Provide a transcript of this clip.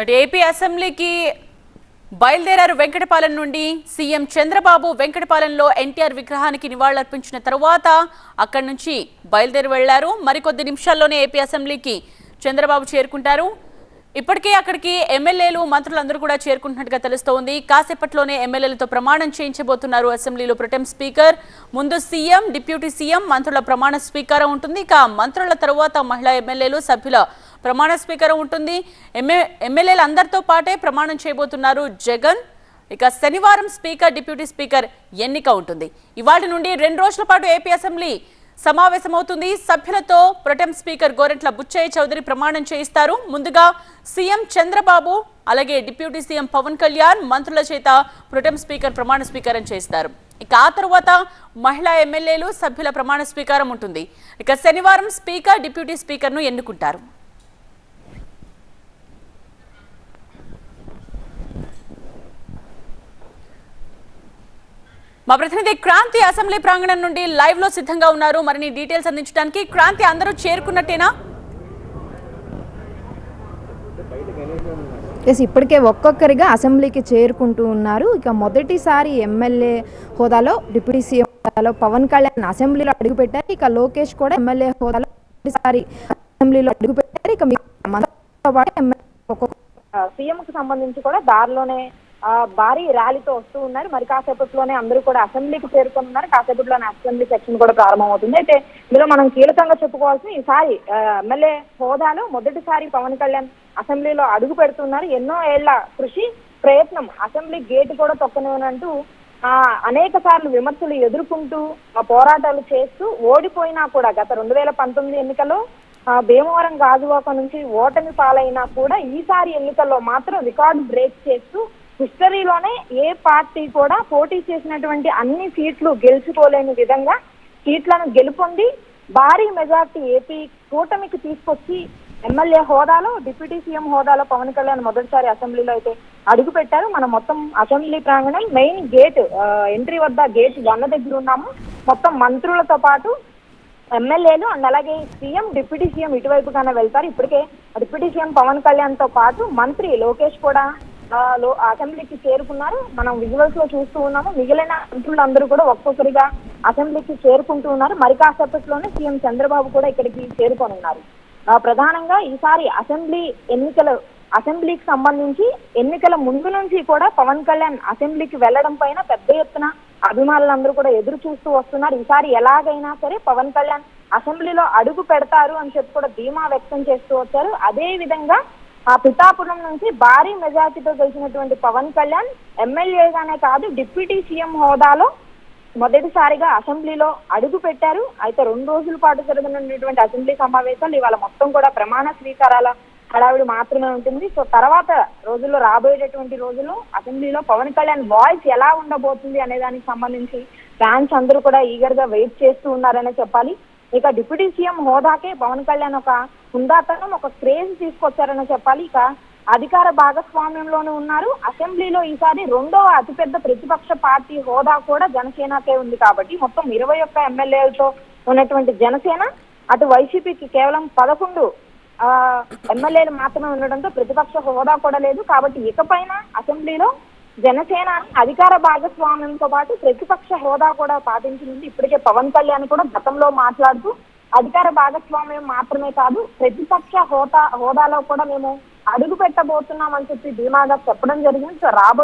అటు ఏపీ అసెంబ్లీకి బయలుదేరారు వెంకటపాలెం నుండి సీఎం చంద్రబాబు వెంకటపాలెంలో ఎన్టీఆర్ విగ్రహానికి నివాళులర్పించిన తరువాత అక్కడి నుంచి బయలుదేరి వెళ్ళారు. మరికొద్ది నిమిషాల్లోనే ఏపీ అసెంబ్లీకి చంద్రబాబు చేరుకుంటారు. ఇప్పటికే అక్కడికి ఎమ్మెల్యేలు మంత్రులందరూ కూడా చేరుకుంటున్నట్టుగా తెలుస్తోంది. కాసేపట్లోనే ఎమ్మెల్యేలతో ప్రమాణం చేయించబోతున్నారు అసెంబ్లీలో ప్రొటెం స్పీకర్. ముందు సీఎం డిప్యూటీ సీఎం మంత్రుల ప్రమాణ స్వీకారం ఉంటుంది. ఇక మంత్రుల తరువాత మహిళా ఎమ్మెల్యేలు సభ్యుల ప్రమాణ స్వీకారం ఉంటుంది. ఎమ్మె ఎమ్మెల్యేలు అందరితో పాటే ప్రమాణం చేయబోతున్నారు జగన్. ఇక శనివారం స్పీకర్ డిప్యూటీ స్పీకర్ ఎన్నిక ఉంటుంది. ఇవాటి నుండి రెండు రోజుల పాటు ఏపీ అసెంబ్లీ సమావేశమవుతుంది. సభ్యులతో pro tem speaker Gorantla Butchaiah Chowdary ప్రమాణం చేయిస్తారు. ముందుగా సీఎం చంద్రబాబు అలాగే డిప్యూటీ సీఎం పవన్ కళ్యాణ్ మంత్రుల చేత ప్రొటెం స్పీకర్ ప్రమాణ స్వీకారం చేస్తారు. ఇక ఆ తర్వాత మహిళా ఎమ్మెల్యేలు సభ్యుల ప్రమాణ స్వీకారం ఉంటుంది. ఇక శనివారం స్పీకర్ డిప్యూటీ స్పీకర్ను ఎన్నుకుంటారు. మా ప్రతినిధి క్రాంతి అసెంబ్లీ ప్రాంగణం నుండి లైవ్లో సిద్ధంగా ఉన్నారు. మరిన్ని డీటెయిల్స్ అందించడానికి క్రాంతి అందరూ చేరుకున్నట్టేనా? ఎస్ ఇప్పటికే ఒక్కొక్కరిగా అసెంబ్లీకి చేరుకుంటూ ఉన్నారు. ఇక మొదటిసారి ఎమ్మెల్యే హోదాలో డిప్యూటీ సీఎం హోదాలో పవన్ కళ్యాణ్ అసెంబ్లీలో అడుగుపెట్టారు. ఇక లోకేష్ కూడా ఎమ్మెల్యే హోదాలో మొదటిసారి అసెంబ్లీలో అడుగుపెట్టారు. ఇక మిగతా మంత్రులతో పాటు ఎమ్మెల్యే ఒక్కొక్క సీఎం కు సంబంధించి కూడా దారిలోనే భారీ ర్యాలీతో వస్తూ ఉన్నారు. మరి కాసేపట్లోనే అందరూ కూడా అసెంబ్లీకి చేరుకున్నారు కాసేపట్లోనే అసెంబ్లీ సెక్షన్ కూడా ప్రారంభమవుతుంది. అయితే ఇందులో మనం కీలకంగా చెప్పుకోవాల్సిన ఈసారి ఎమ్మెల్యే హోదాలో మొదటిసారి పవన్ కళ్యాణ్ అసెంబ్లీలో అడుగు పెడుతున్నారు. ఎన్నో ఏళ్ళ కృషి ప్రయత్నం అసెంబ్లీ గేట్ కూడా తొక్కనివ్వనంటూ ఆ అనేక సార్లు విమర్శలు ఎదుర్కొంటూ ఆ పోరాటాలు చేస్తూ ఓడిపోయినా కూడా గత రెండు వేల పంతొమ్మిది ఎన్నికల్లో ఆ, భీమవరం గాజువాక నుంచి ఓటమి పాలైనా కూడా ఈసారి ఎన్నికల్లో మాత్రం రికార్డు బ్రేక్ చేస్తూ హిస్టరీలోనే ఏ పార్టీ కూడా పోటీ చేసినటువంటి అన్ని సీట్లు గెలుచుకోలేని విధంగా సీట్లను గెలుపొంది భారీ మెజార్టీ ఏపీ కూటమికి తీసుకొచ్చి ఎమ్మెల్యే హోదాలో డిప్యూటీ సీఎం హోదాలో పవన్ కళ్యాణ్ మొదటిసారి అసెంబ్లీలో అయితే అడుగు పెట్టారు మనం మొత్తం అసెంబ్లీ ప్రాంగణం మెయిన్ గేట్ ఎంట్రీ వద్ద గేట్ వన్ దగ్గర ఉన్నాము. మొత్తం మంత్రులతో పాటు ఎమ్మెల్యేలు అండ్ అలాగే సీఎం డిప్యూటీ సీఎం కన్నా వెళ్తారు. ఇప్పటికే డిప్యూటీ సీఎం పవన్ కళ్యాణ్తో పాటు మంత్రి లోకేష్ కూడా లో- అసెంబ్లీకి చేరుకున్నారు. మనం విజువల్స్లో చూస్తూ ఉన్నాము. మిగిలిన మంత్రులందరూ కూడా ఒక్కొక్కరిగా అసెంబ్లీకి చేరుకుంటూ ఉన్నారు. మరి కాసేపట్లోనే సీఎం చంద్రబాబు కూడా ఇక్కడికి చేరుకొని ఉన్నారు. ప్రధానంగా ఈసారి అసెంబ్లీ ఎన్నికల అసెంబ్లీకి సంబంధించి ఎన్నికల ముందు నుంచి కూడా పవన్ కళ్యాణ్ అసెంబ్లీకి వెళ్ళడం పైన పెద్ద ఎత్తున అభిమానులందరూ కూడా ఎదురు చూస్తూ వస్తున్నారు. ఈసారి ఎలాగైనా సరే పవన్ కళ్యాణ్ అసెంబ్లీలో అడుగు పెడతారు అని చెప్పి కూడా ధీమా వ్యక్తం చేస్తూ వచ్చారు. అదే విధంగా ఆ పిఠాపురం నుంచి భారీ మెజార్టీతో గెలిచినటువంటి పవన్ కళ్యాణ్ ఎమ్మెల్యేగానే కాదు డిప్యూటీ సీఎం హోదాలో మొదటిసారిగా అసెంబ్లీలో అడుగు పెట్టారు. అయితే రెండు రోజుల పాటు జరగనున్నటువంటి అసెంబ్లీ సమావేశాలు ఇవాళ మొత్తం కూడా ప్రమాణ స్వీకారాల హడావిడి మాత్రమే ఉంటుంది. సో తర్వాత రోజుల్లో రాబోయేటటువంటి రోజుల్లో అసెంబ్లీలో పవన్ కళ్యాణ్ వాయిస్ ఎలా ఉండబోతుంది అనే దానికి సంబంధించి ఫ్యాన్స్ అందరూ కూడా ఈగర్గా వెయిట్ చేస్తూ ఉన్నారనే చెప్పాలి. ఇక డిప్యూటీ సీఎం హోదాకే పవన్ కళ్యాణ్ ఒక హుందాతనం ఒక క్రేజ్ తీసుకొచ్చారని చెప్పాలి. ఇక అధికార భాగస్వామ్యంలోనే ఉన్నారు. అసెంబ్లీలో ఈసారి రెండవ అతిపెద్ద ప్రతిపక్ష పార్టీ హోదా కూడా జనసేనకే ఉంది కాబట్టి మొత్తం ఇరవై ఒక్క ఎమ్మెల్యేలతో ఉన్నటువంటి జనసేన అటు వైసీపీకి కేవలం పదకొండు ఆ, ఎమ్మెల్యేలు మాత్రమే ఉండడంతో ప్రతిపక్ష హోదా కూడా లేదు. కాబట్టి ఇకపైన అసెంబ్లీలో జనసేన అధికార భాగస్వామ్యంతో పాటు ప్రతిపక్ష హోదా కూడా పాటించనుంది ఇప్పటికే పవన్ కళ్యాణ్ కూడా గతంలో మాట్లాడుతూ అధికార భాగస్వామ్యం మాత్రమే కాదు ప్రతిపక్ష హోదా హోదాలో కూడా మేము అడుగు పెట్టబోతున్నామని చెప్పి ధీమాగా చెప్పడం జరిగింది. సో రాబో